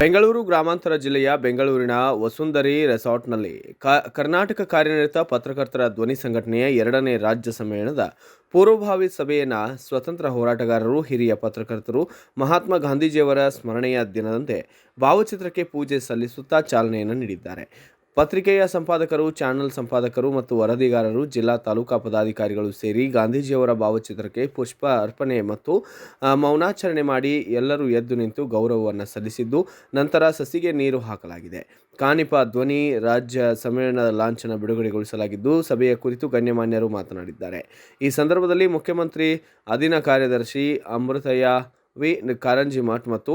ಬೆಂಗಳೂರು ಗ್ರಾಮಾಂತರ ಜಿಲ್ಲೆಯ ಬೆಂಗಳೂರಿನ ವಸುಂಧರಿ ರೆಸಾರ್ಟ್ನಲ್ಲಿ ಕರ್ನಾಟಕ ಕಾರ್ಯನಿರತ ಪತ್ರಕರ್ತರ ಧ್ವನಿ ಸಂಘಟನೆಯ ಎರಡನೇ ರಾಜ್ಯ ಸಮ್ಮೇಳನದ ಪೂರ್ವಭಾವಿ ಸಭೆಯನ್ನು ಸ್ವತಂತ್ರ ಹೋರಾಟಗಾರರು, ಹಿರಿಯ ಪತ್ರಕರ್ತರು ಮಹಾತ್ಮ ಗಾಂಧೀಜಿಯವರ ಸ್ಮರಣೆಯ ದಿನದಂತೆ ಭಾವಚಿತ್ರಕ್ಕೆ ಪೂಜೆ ಸಲ್ಲಿಸುತ್ತಾ ಚಾಲನೆಯನ್ನು ನೀಡಿದ್ದಾರೆ. ಪತ್ರಿಕೆಯ ಸಂಪಾದಕರು, ಚಾನೆಲ್ ಸಂಪಾದಕರು ಮತ್ತು ವರದಿಗಾರರು, ಜಿಲ್ಲಾ ತಾಲೂಕಾ ಪದಾಧಿಕಾರಿಗಳು ಸೇರಿ ಗಾಂಧೀಜಿಯವರ ಭಾವಚಿತ್ರಕ್ಕೆ ಪುಷ್ಪ ಅರ್ಪಣೆ ಮತ್ತು ಮೌನಾಚರಣೆ ಮಾಡಿ ಎಲ್ಲರೂ ಎದ್ದು ನಿಂತು ಗೌರವವನ್ನು ಸಲ್ಲಿಸಿದ್ದು, ನಂತರ ಸಸಿಗೆ ನೀರು ಹಾಕಲಾಗಿದೆ. ಕಾನಿಪ ಧ್ವನಿ ರಾಜ್ಯ ಸಮ್ಮೇಳನದ ಲಾಂಛನ ಬಿಡುಗಡೆಗೊಳಿಸಲಾಗಿದ್ದು, ಸಭೆಯ ಕುರಿತು ಗಣ್ಯಮಾನ್ಯರು ಮಾತನಾಡಿದ್ದಾರೆ. ಈ ಸಂದರ್ಭದಲ್ಲಿ ಮುಖ್ಯಮಂತ್ರಿ, ಅಧೀನ ಕಾರ್ಯದರ್ಶಿ ಅಮೃತಯ್ಯ ವಿ. ಕಾರಂಜಿ ಮಠ್ ಮತ್ತು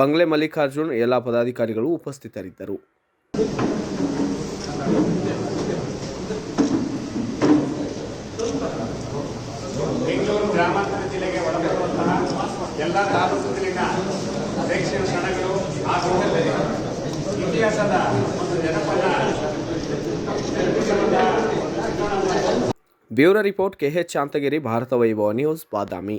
ಬಂಗ್ಲೆ ಮಲ್ಲಿಕಾರ್ಜುನ್, ಎಲ್ಲ ಪದಾಧಿಕಾರಿಗಳು ಉಪಸ್ಥಿತರಿದ್ದರು. ಬೆಂಗಳೂರು ಗ್ರಾಮಾಂತರ ಜಿಲ್ಲೆಗೆ ಒಳಪಡುವಂತಹ ಎಲ್ಲ ತಾಲೂಕುಗಳಿನ ಪ್ರೇಕ್ಷಕ ಸ್ಥಳಗಳು ಹಾಗೂ ಇತಿಹಾಸದ ಒಂದು ನೆನಪನ್ನ bureau report KH Shantagiri, Bharata Vaibhava news, Badami.